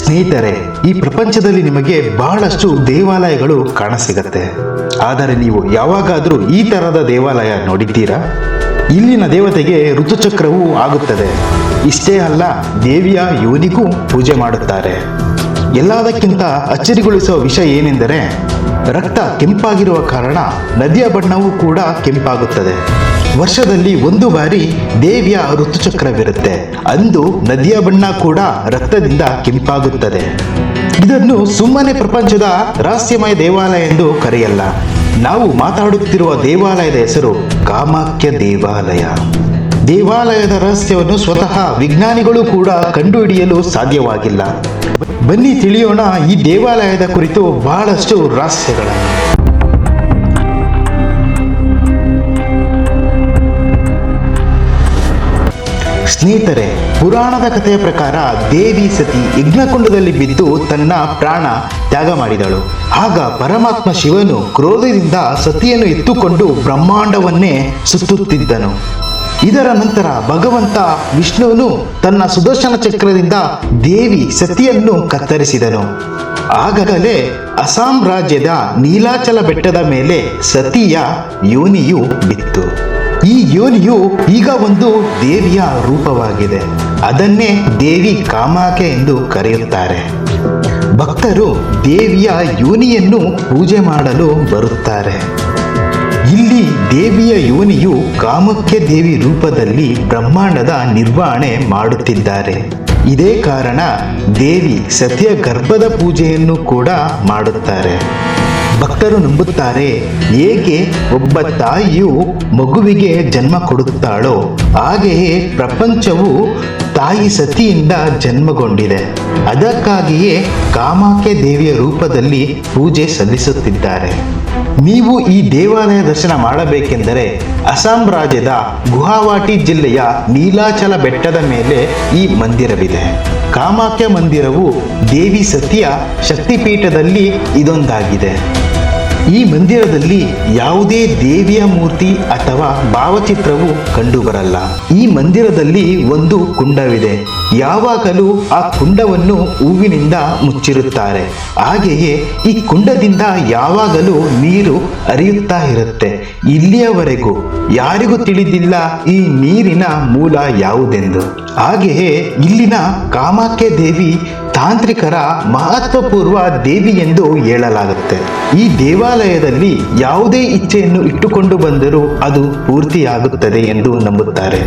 ಸ್ನೇಹಿತರೆ, ಈ ಪ್ರಪಂಚದಲ್ಲಿ ನಿಮಗೆ ಬಹಳಷ್ಟು ದೇವಾಲಯಗಳು ಕಾಣಸಿಗತ್ತೆ. ಆದರೆ ನೀವು ಯಾವಾಗಾದರೂ ಈ ತರಹದ ದೇವಾಲಯ ನೋಡಿದ್ದೀರಾ? ಇಲ್ಲಿನ ದೇವತೆಗೆ ಋತುಚಕ್ರವೂ ಆಗುತ್ತದೆ. ಇಷ್ಟೇ ಅಲ್ಲ, ದೇವಿಯ ಯೋನಿಗೂ ಪೂಜೆ ಮಾಡುತ್ತಾರೆ. ಎಲ್ಲದಕ್ಕಿಂತ ಅಚ್ಚರಿಗೊಳಿಸುವ ವಿಷಯ ಏನೆಂದರೆ, ರಕ್ತ ಕೆಂಪಾಗಿರುವ ಕಾರಣ ನದಿಯ ಬಣ್ಣವೂ ಕೂಡ ಕೆಂಪಾಗುತ್ತದೆ. ವರ್ಷದಲ್ಲಿ ಒಂದು ಬಾರಿ ದೇವಿಯ ಋತುಚಕ್ರವಿರುತ್ತೆ. ಅಂದು ನದಿಯ ಬಣ್ಣ ಕೂಡ ರಕ್ತದಿಂದ ಕೆಂಪಾಗುತ್ತದೆ. ಇದನ್ನು ಸುಮ್ಮನೆ ಪ್ರಪಂಚದ ರಹಸ್ಯಮಯ ದೇವಾಲಯ ಎಂದು ಕರೆಯಲ್ಲ. ನಾವು ಮಾತಾಡುತ್ತಿರುವ ದೇವಾಲಯದ ಹೆಸರು ಕಾಮಾಖ್ಯ ದೇವಾಲಯ. ದೇವಾಲಯದ ರಹಸ್ಯವನ್ನು ಸ್ವತಃ ವಿಜ್ಞಾನಿಗಳು ಕೂಡ ಕಂಡುಹಿಡಿಯಲು ಸಾಧ್ಯವಾಗಿಲ್ಲ. ಬನ್ನಿ ತಿಳಿಯೋಣ ಈ ದೇವಾಲಯದ ಕುರಿತು ಬಹಳಷ್ಟು ರಹಸ್ಯಗಳನ್ನು ಸ್ನೇಹಿತರೆ, ಪುರಾಣದ ಕಥೆಯ ಪ್ರಕಾರ ದೇವಿ ಸತಿ ಯಜ್ಞಕುಂಡದಲ್ಲಿ ಬಿದ್ದು ತನ್ನ ಪ್ರಾಣ ತ್ಯಾಗ ಮಾಡಿದಳು. ಆಗ ಪರಮಾತ್ಮ ಶಿವನು ಕ್ರೋಧದಿಂದ ಸತಿಯನ್ನು ಎತ್ತುಕೊಂಡು ಬ್ರಹ್ಮಾಂಡವನ್ನೇ ಸುತ್ತುತ್ತಿದ್ದನು. ಇದರ ನಂತರ ಭಗವಂತ ವಿಷ್ಣುವನು ತನ್ನ ಸುದರ್ಶನ ಚಕ್ರದಿಂದ ದೇವಿ ಸತಿಯನ್ನು ಕತ್ತರಿಸಿದನು. ಆಗಲೇ ಅಸ್ಸಾಂ ರಾಜ್ಯದ ನೀಲಾಚಲ ಬೆಟ್ಟದ ಮೇಲೆ ಸತಿಯ ಯೋನಿಯು ಬಿತ್ತು. ಈ ಯೋನಿಯು ಈಗ ಒಂದು ದೇವಿಯ ರೂಪವಾಗಿದೆ. ಅದನ್ನೇ ದೇವಿ ಕಾಮಾಕೆ ಎಂದು ಕರೆಯುತ್ತಾರೆ. ಭಕ್ತರು ದೇವಿಯ ಯೋನಿಯನ್ನು ಪೂಜೆ ಮಾಡಲು ಬರುತ್ತಾರೆ. ಇಲ್ಲಿ ದೇವಿಯ ಯೋನಿಯು ಕಾಮಕ್ಯ ದೇವಿ ರೂಪದಲ್ಲಿ ಬ್ರಹ್ಮಾಂಡದ ನಿರ್ವಹಣೆ ಮಾಡುತ್ತಿದ್ದಾರೆ. ಇದೇ ಕಾರಣ ದೇವಿ ಸತ್ಯ ಗರ್ಭದ ಪೂಜೆಯನ್ನು ಕೂಡ ಮಾಡುತ್ತಾರೆ. ಭಕ್ತರು ನಂಬುತ್ತಾರೆ. ಏಕೆ ಒಬ್ಬ ತಾಯಿಯು ಮಗುವಿಗೆ ಜನ್ಮ ಕೊಡುತ್ತಾಳೋ? ಹಾಗೆಯೇ ಪ್ರಪಂಚವು ತಾಯಿ ಸತಿಯಿಂದ ಜನ್ಮಗೊಂಡಿದೆ. ಅದಕ್ಕಾಗಿಯೇ ಕಾಮಾಖ್ಯ ದೇವಿಯ ರೂಪದಲ್ಲಿ ಪೂಜೆ ಸಲ್ಲಿಸುತ್ತಿದ್ದಾರೆ. ನೀವು ಈ ದೇವಾಲಯ ದರ್ಶನ ಮಾಡಬೇಕೆಂದರೆ ಅಸ್ಸಾಂ ರಾಜ್ಯದ ಗುಹಾವಾಟಿ ಜಿಲ್ಲೆಯ ನೀಲಾಚಲ ಬೆಟ್ಟದ ಮೇಲೆ ಈ ಮಂದಿರವಿದೆ. ಕಾಮಾಖ್ಯ ಮಂದಿರವು ದೇವಿ ಸತಿಯ ಶಕ್ತಿಪೀಠದಲ್ಲಿ ಇದೊಂದಾಗಿದೆ. ಈ ಮಂದಿರದಲ್ಲಿ ಯಾವುದೇ ದೇವಿಯ ಮೂರ್ತಿ ಅಥವಾ ಭಾವಚಿತ್ರವು ಕಂಡುಬರಲ್ಲ. ಈ ಮಂದಿರದಲ್ಲಿ ಒಂದು ಕುಂಡವಿದೆ. ಯಾವಾಗಲೂ ಆ ಕುಂಡವನ್ನು ಹೂವಿನಿಂದ ಮುಚ್ಚಿರುತ್ತಾರೆ. ಹಾಗೆಯೇ ಈ ಕುಂಡದಿಂದ ಯಾವಾಗಲೂ ನೀರು ಹರಿಯುತ್ತಾ ಇರುತ್ತೆ. ಇಲ್ಲಿಯವರೆಗೂ ಯಾರಿಗೂ ತಿಳಿದಿಲ್ಲ ಈ ನೀರಿನ ಮೂಲ ಯಾವುದೆಂದು. ಹಾಗೆಯೇ ಇಲ್ಲಿನ ಕಾಮಾಖ್ಯ ದೇವಿ ತಾಂತ್ರಿಕರ ಮಹತ್ವಪೂರ್ವ ದೇವಿ ಎಂದು ಹೇಳಲಾಗುತ್ತೆ. ಈ ದೇವಾಲಯದಲ್ಲಿ ಯಾವುದೇ ಇಚ್ಛೆಯನ್ನು ಇಟ್ಟುಕೊಂಡು ಬಂದರೂ ಅದು ಪೂರ್ತಿಯಾಗುತ್ತದೆ ಎಂದು ನಂಬುತ್ತಾರೆ.